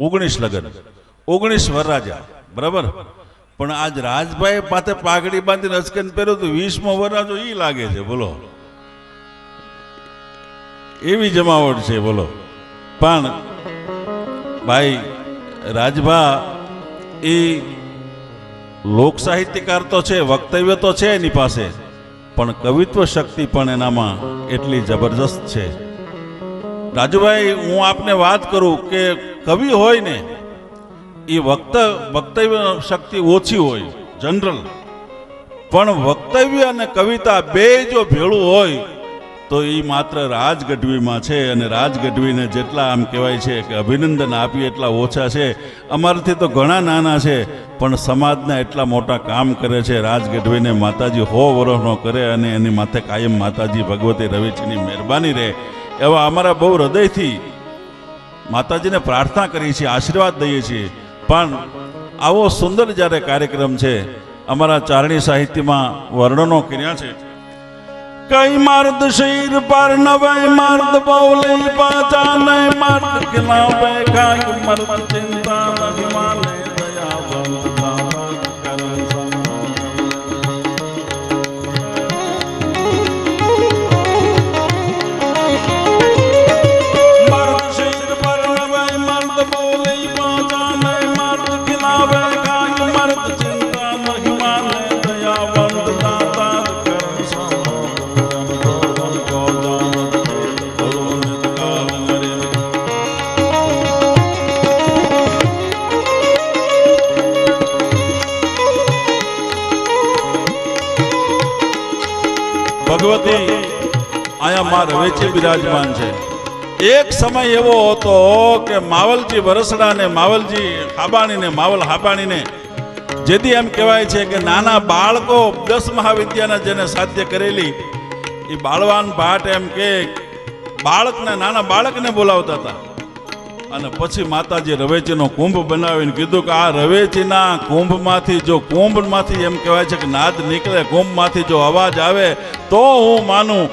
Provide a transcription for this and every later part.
ઓગણીસ લગ્ન. ઓગણીસ વરરાજા. બરાબર? પણ આજ રાજભાઈ પાસે પાઘડી બાંધીને અચકન પહેર્યું તો વીસમો વરરાજો એ લાગે છે, બોલો. એવી જમાવટ છે, બોલો. પણ ભાઈ, રાજભા એ લોક સાહિત્યકાર તો છે, વક્તવ્ય તો છે એની પાસે, પણ કવિત્વ શક્તિ પણ એનામાં એટલી જબરજસ્ત છે. રાજુભાઈ, હું આપને વાત કરું કે કવિ હોય ને એ વક્ત, વક્તવ્ય શક્તિ ઓછી હોય, જનરલ. પણ વક્તવ્ય અને કવિતા બે જો ભેળું હોય, તો એ માત્ર રાજગઢવીમાં છે અને રાજગઢવીને જેટલા આમ કહેવાય છે કે અભિનંદન આપીએ એટલા ઓછા છે. અમારાથી તો ઘણા નાના છે, પણ સમાજના એટલા મોટા કામ કરે છે. રાજગઢવીને માતાજી હો વરસનો કરે અને એની માથે કાયમ માતાજી ભગવતી રવિચીની મહેરબાની રહે. એવા અમારા બહુ હૃદયથી માતાજીને પ્રાર્થના કરીએ છીએ, આશીર્વાદ દઈએ છીએ. પણ આવો સુંદર જ્યારે કાર્યક્રમ છે, અમારા ચારણી સાહિત્યમાં વર્ણનો કર્યા છે. કઈ માર્દ શીર પર નવાય માર્દ બોલે પાચા ને મર્દ ખિલાવે કાય મર્દ ચિંતા માં રવેચી બિરાજમાન છે. એક સમય એવો હતો કે માવલજી વરસડા ને માવલજી હાબાણીને, માવલ હાબાણીને જેથી એમ કહેવાય છે કે નાના બાળકો દસ મહાવિદ્યાના જેને સાધ્ય કરેલી, એ બાળવાન ભાટ એમ કે બાળકને નાના બાળકને બોલાવતા હતા. અને પછી માતાજી રવેચીનો કુંભ બનાવીને કીધું કે આ રવેચીના કુંભમાંથી જો કુંભમાંથી એમ કહેવાય છે કે નાદ નીકળે, કુંભમાંથી જો અવાજ આવે, તો હું માનું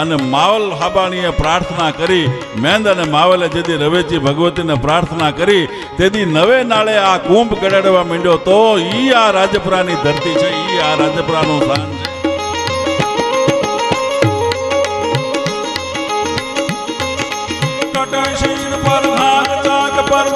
અને માવલ હાબાણીએ પ્રાર્થના કરી, મેંદ અને માવલે જેથી રવેચી ભગવતીને પ્રાર્થના કરી તેથી નવે નાળે આ કુંભ ગડાડવા માંડ્યો તો ઈ આ રાજપુરાની ધરતી છે, ઈ આ રાજપુરાનું સ્થાન છે. કટાઈ શીર પર હાક ચાક પર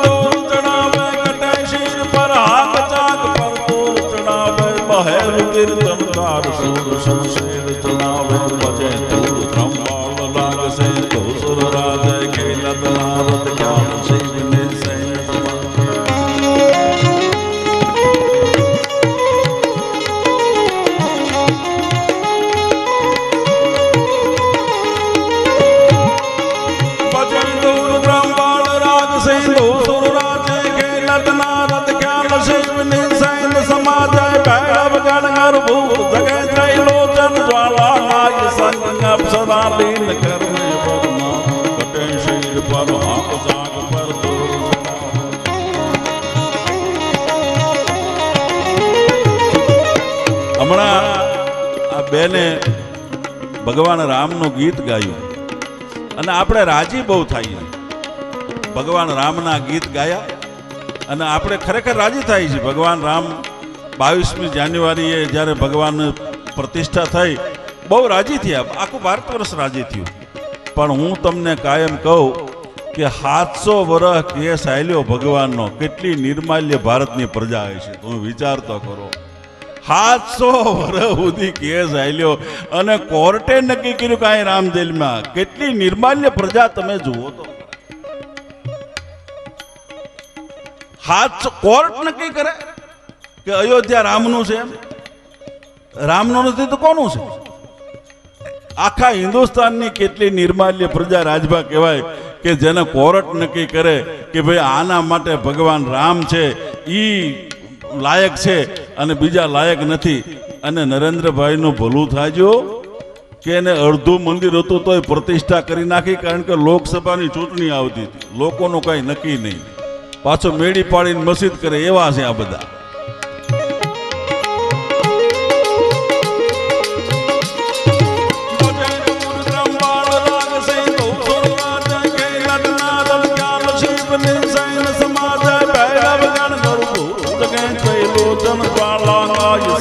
હમણાં આ બેને ભગવાન રામનું ગીત ગાયું. અને આપણે રાજી બહુ થઈએ. ભગવાન રામના ગીત ગાયા. અને આપણે ખરેખર રાજી થાય છે ભગવાન રામ બાવીસમી જાન્યુઆરીએ જ્યારે ભગવાન પ્રતિષ્ઠા થઈ, બહુ રાજી થયા. આખું ભારત વર્ષ રાજી થયું. પણ હું તમને કાયમ કહું કે સાતસો વર્ષ કેસ આલ્યો ભગવાનનો. કેટલી નિર્માલ્ય ભારતની પ્રજા હોય છે તમે વિચાર તો કરો સાતસો વર્ષ સુધી કેસ આલ્યો અને કોર્ટે નક્કી કર્યું કાંઈ જેલમાં કેટલી નિર્માલ્ય પ્રજા તમે જુઓ તો. કોર્ટ નક્કી કરે કે અયોધ્યા રામનું છે એમ? રામનું નથી તો કોનું છે? આખા હિન્દુસ્તાનની કેટલી નિર્માલ્ય પ્રજા રાજભા કહેવાય કે જેને કોર્ટ નક્કી કરે કે ભાઈ આના માટે ભગવાન રામ છે, ઈ લાયક છે અને બીજા લાયક નથી. અને નરેન્દ્રભાઈનું ભલું થાજો કે એને અડધું મંદિર હતું તો એ પ્રતિષ્ઠા કરી નાખી, કારણ કે લોકસભાની ચૂંટણી આવતી હતી. લોકોનું કાંઈ નક્કી નહીં. પાછો મેળી પાડીને મસ્જિદ કરે એવા છે આ બધા.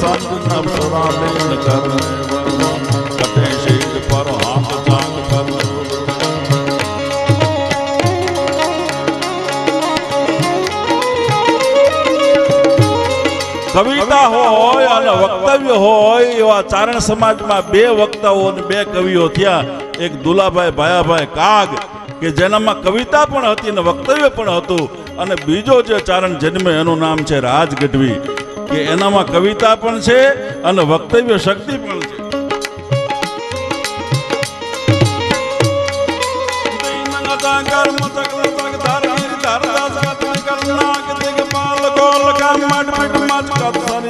સંત અપ્સરા લીન કરને વરદાન કટે શીલ પર હાથ ચાંગ પર કવિતા હોય અને વક્તવ્ય હોય એવા ચારણ સમાજમાં બે વક્તાઓ અને બે કવિઓ થયા. એક દુલાભાઈ ભાયાભાઈ કાગ, કે જેનામાં કવિતા પણ હતી અને વક્તવ્ય પણ હતું. અને બીજો જે ચારણ જન્મે એનું નામ છે રાજ ગઢવી કે એનામાં કવિતા પણ છે અને વક્તવ્ય શક્તિ પણ છે.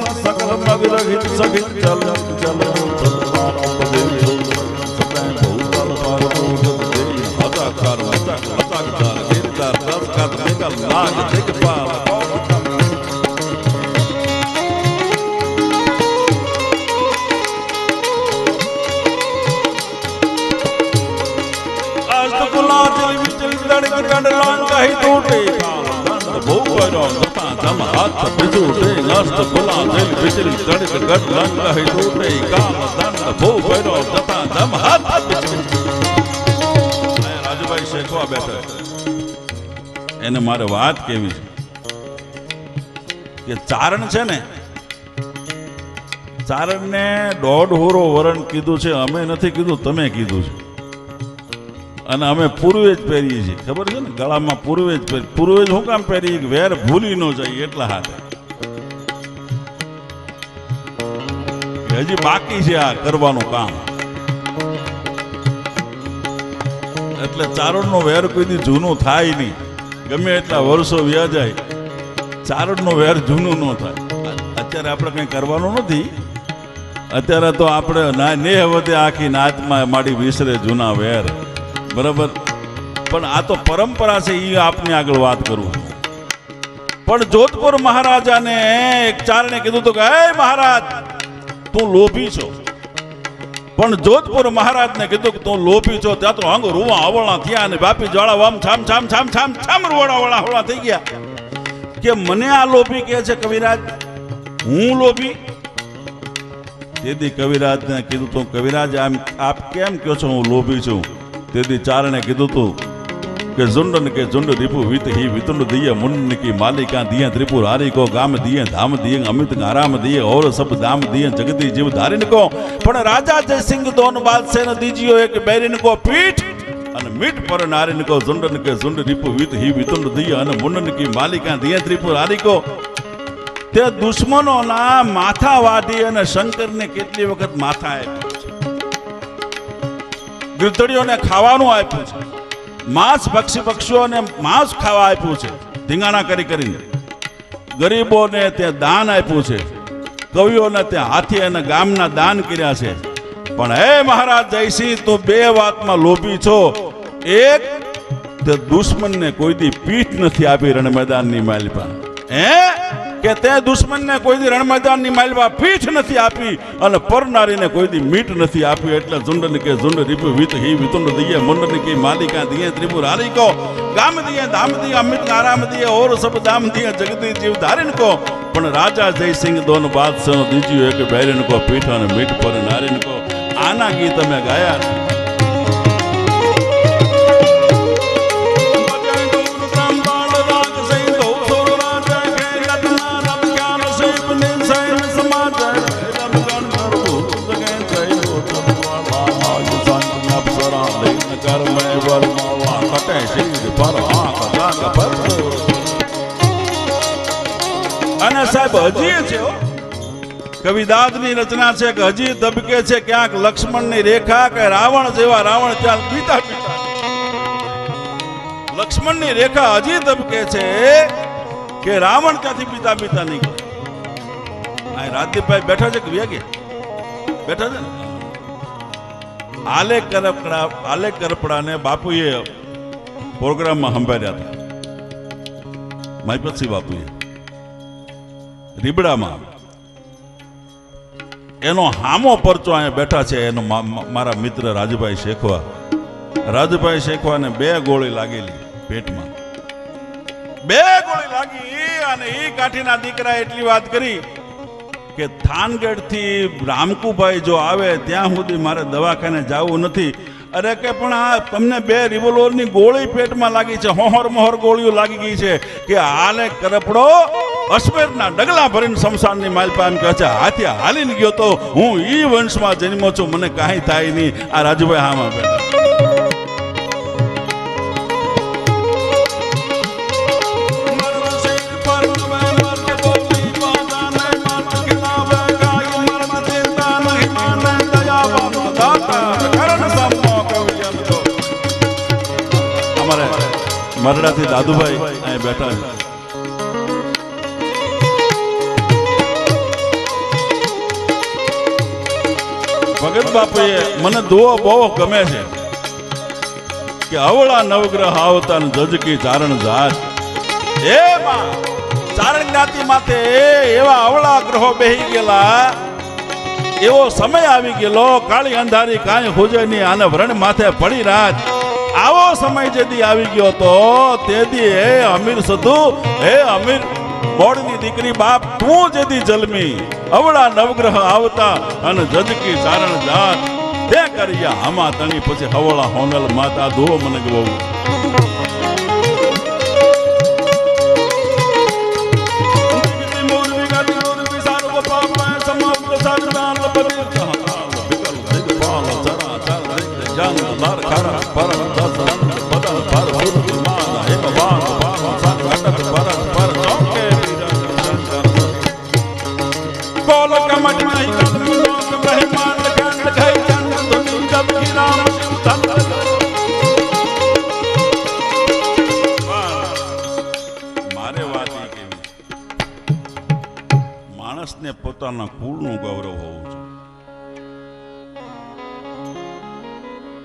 અષ્ટકુલા ચલ વિચલી ગતા જમ હાથ બિજુટે અષ્ટકુલા ચલી વિચલી દડક ગંડ લાંકાહી તૂટે કામ દંડ ભૂપરો ગતા જમ હાથ રાજુભાઈ એને મારે વાત કેવી છે? કે ચારણ છે ને, ચારણને દોઢ હોરો વરણ કીધું છે, અમે નથી કીધું, તમે કીધું છે. અને અમે પૂર્વેજ પહેરીએ છીએ, ખબર છે ને? ગળામાં પૂર્વેજ પહેરી પૂર્વેજ શું કામ પહેરીએ કે વેર ભૂલી ન જાય એટલા હાથે. હજી બાકી છે આ કરવાનું કામ. એટલે ચારણનો વેર કોઈ દી જૂનું થાય નહીં. ગમે એટલા વર્ષો વ્યા જાય ચારણનો વેર જૂનું ન થાય. અત્યારે આપણે કંઈ કરવાનું નથી. અત્યારે તો આપણે ના ને તે આખી નાતમાં માડી વિસરે જૂના વેર. બરાબર? પણ આ તો પરંપરા છે એ આપની આગળ વાત કરું પણ જોધપુર મહારાજાને એક ચારણે કીધું હતું કે, હે મહારાજ, તું લોભી છો. પણ જોધપુર મહારાજને કીધું કે તું લોભી છો, ત્યાં તો અંગ રૂવા અવળા થયા અને બાપી જ્વાળા આમ છામ છામ છામ છામ છામ રૂવાડા વળા હોળા થઈ ગયા. કે મને આ લોભી કહે છે કવિરાજ? હું લોભી? તેથી કવિરાજને કીધું તું, કવિરાજ, આમ આપ કેમ કહો છો હું લોભી છું? તેથી ચારણે કીધું તું કે ઝુંડન કે ઝુંડ રીપુ વિત હી વિતુંડ દિય મુન્ન કી માલિકા દિય ત્રિપુર હારી કો ગામ દિય ધામ દિય અમિત આરામ દિય ઓર સબ ધામ દિય જગતી જીવ ધારીન કો. પણ રાજા જયસિંહ દોન બાદશાહ ને દીજીઓ એક બેરીન કો પીઠ અને મીઠ પર નારીન કો ઝુંડન કે ઝુંડ રીપુ વિત હી વિતુંડ દિય અને મુન્ન કી માલિકા દિય ત્રિપુર હારી કો. તે દુશ્મનોના માથા વાઢી અને શંકરને કેટલી વખત માથા આપ્યું છે? ગીધડીઓને ખાવાનું આપ્યું છે? માંસ પક્ષી પક્ષીઓને માંસ ખાવા આપ્યું છે. ધીંગાણા કરી કરીને. ગરીબોને તે દાન આપ્યું છે. કવિઓને ત્યાં હાથી અને ગામના દાન કર્યા છે. પણ હે મહારાજ, જયસિંહ, તું બે વાતમાં લોભી છો. એક, તે દુશ્મનને કોઈ દી પીઠ નથી આપી રણ મેદાનની માલિપા હે? કે તે દુશ્મનને કોઈ દી રણ મેદાનની માલવા પીઠ નથી આપી અને પરનારીને કોઈ દી મીઠ નથી આપી. એટલે ઝુંડ કે ઝુંડ રીપુ, વિત હી વિતુંડ દિયે મુંડ કી માલિકા દિયે ત્રિપુર હારી કો, ગામ દિયે ધામ દિયે અમિત આરામ દિયે ઓર સબ ધામ દિયે જગતી જીવ ધારીન કો. પણ રાજા જયસિંહ દોન બાદશાહ દીજ્યું એક બેરીન કો, પીઠ અને મીઠ પર નારીન કો. આના ગીત અમે ગાયા અને સાહેબ હજી છે કવિદાદની રચના છે કે હજી ધબકે છે ક્યાંક લક્ષ્મણની રેખા કે રાવણ જેવા રાવણ ત્યાં પીતા પીતા. લક્ષ્મણની રેખા હજી ધબકે છે કે રાવણ ત્યાંથી પીતા પીતા નહીં રાજદીપભાઈ બેઠા છે કે વ્યાગે બેઠા છે ને? આલે કરપડા, આલે કરપડાને બાપુએ પ્રોગ્રામમાં સંભાળ્યા હતા. માહિપતસિંહ બાપુએ. રીબડામાં. એનો હામો પરચો અહીંયા બેઠા છે, એનો મારા મિત્ર રાજભાઈ શેખવા. રાજભાઈ શેખવાને બે ગોળી લાગેલી પેટમાં. બે ગોળી લાગી અને એ કાઠીના દીકરા એટલી વાત કરી કે થાનગઢથી રામકુભાઈ જો આવે, ત્યાં સુધી મારે દવાખાને જવું નથી. અરે કે પણ આ તમને બે રિવોલ્વરની ગોળી પેટમાં લાગી છે, હોહર મોહર ગોળીઓ લાગી ગઈ છે કે હાલે કરપડો અશ્વેરના ડગલા ભરીને શમશાનની માલપા એમ કહે છે, હાથી હાલીને ગયો તો હું ઈ વંશમાં જન્મો છું, મને કાંઈ થાય નહીં. આ રાજુભાઈ હામાં બેઠા મરડાથી દાદુભાઈ અહીં બેઠા ભગત બાપુએ મને દુઓ બહુ ગમે છે કે અવળા નવગ્રહ આવતા જજકી ચારણ જાત. એ ચારણ જ્ઞાતિ માથે એવા અવળા ગ્રહો બેહી ગયેલા, એવો સમય આવી ગયેલો, કાળી અંધારી કાંઈ હુજે નહીં, આને વ્રણ માથે પડી રાત. આવો સમય જેથી આવી ગયો તો તેદી હે અમીર સધુ હે અમીર બોડની દીકરી બાપ તું જેદી જલમી અવળા નવગ્રહ આવતા અને જજકી ચારણ જાત તે કર્યા હમા તણી પછી હવળા હોનલ માતા દો મને ગવો મારે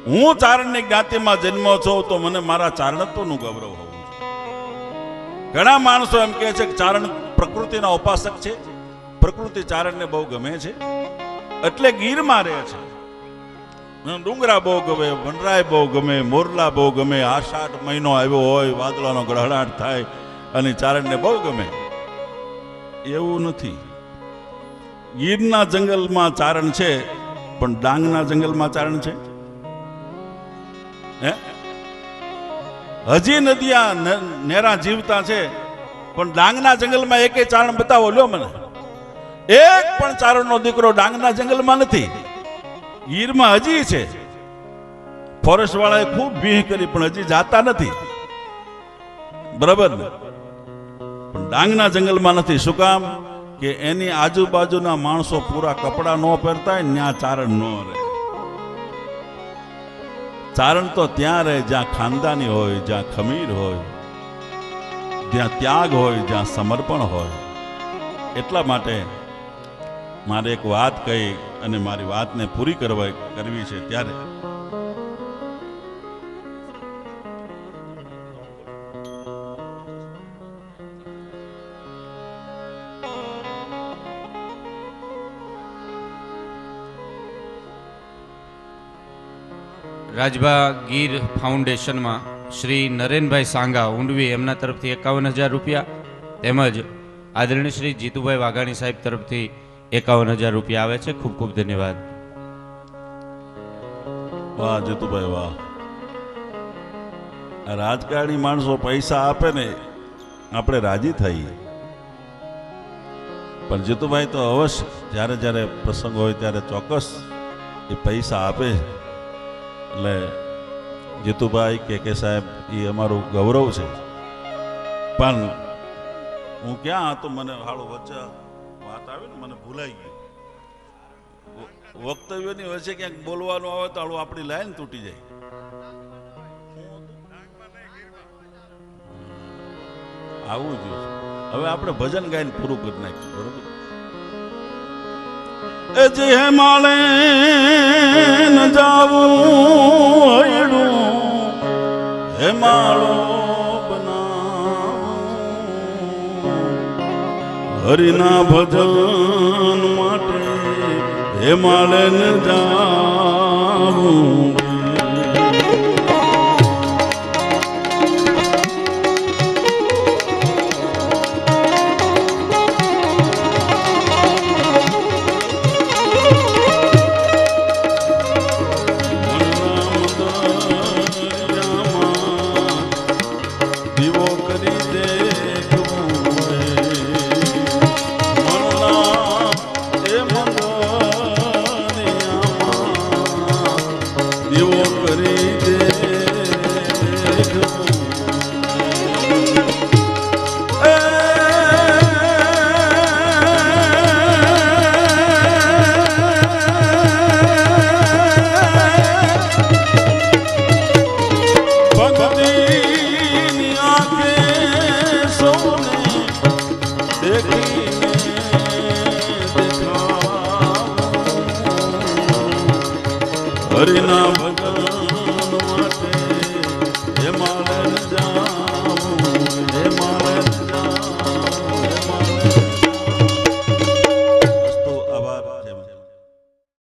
હું ચારણની જ્ઞાતિમાં જન્મો છું, તો મને મારા ચારણત્વનું ગૌરવ હોવું ઘણા માણસો એમ કહે છે કે ચારણ પ્રકૃતિના ઉપાસક છે. પ્રકૃતિ ચારણને બહુ ગમે છે. એટલે ગીરમાં રહે છે. ડુંગરા બહુ ગમે, વનરાય બહુ ગમે, મોરલા બહુ ગમે, આષાઢ મહિનો આવ્યો હોય, વાદળાનો ગળહડાટ થાય અને ચારણને બહુ ગમે. એવું નથી. ગીરના જંગલમાં ચારણ છે, પણ ડાંગના જંગલમાં ચારણ છે. હે? હજી નદીયા નેરા જીવતા છે, પણ ડાંગના જંગલમાં એકે ચારણ બતાવો, લ્યો મને. એક પણ ચારણનો દીકરો ડાંગના જંગલમાં નથી. ગીરમાં હજી છે. ફોરેસ્ટ વાળાએ ખૂબ ભીહ કરી, પણ હજી જાતા નથી. બરાબર ને? પણ ડાંગના જંગલમાં નથી. શું કામ? કે એની આજુબાજુના માણસો પૂરા કપડાં ન પહેરતા ન્યા ચારણ ન રહે. ચારણ તો ત્યાં રહે જ્યાં ખાનદાની હોય, જ્યાં ખમીર હોય, જ્યાં ત્યાગ હોય, જ્યાં સમર્પણ હોય. એટલા માટે મારે એક વાત કહી અને મારી વાતને પૂરી કરવા કરવી છે ત્યારે રાજભા ગીર ફાઉન્ડેશનમાં શ્રી નરેનભાઈ સાંગા ઊંડવી એમના તરફથી એકાવન હજાર રૂપિયા, તેમજ આદરણીય શ્રી જીતુભાઈ વાઘાણી સાહેબ તરફથી એકાવન હજાર રૂપિયા આવે છે. ખૂબ ખૂબ ધન્યવાદ. વાહ, જીતુભાઈ વાહ. રાજકારણી માણસો પૈસા આપે ને, આપણે રાજી થઈએ. પણ જીતુભાઈ તો અવશ્ય, જ્યારે જ્યારે પ્રસંગ હોય ત્યારે ચોક્કસ એ પૈસા આપે એટલે જીતુભાઈ કે કે સાહેબ એ અમારું ગૌરવ છે. પણ હું ક્યાં હતો, મને હાળો વચ્ચે વાત આવી ને, મને ભૂલાઈ ગઈ. વક્તવ્યની વચ્ચે ક્યાંક બોલવાનું આવે તો હાલું આપણી લાઈન તૂટી જાય. આવું જોઈએ હવે આપણે ભજન ગાઈને પૂરું કરી નાખ્યું બરોબર? એ જે માળે હૈડું હે માળો હરિના ભજન માટે હે માળે જાવું. દેખાવું. હરિના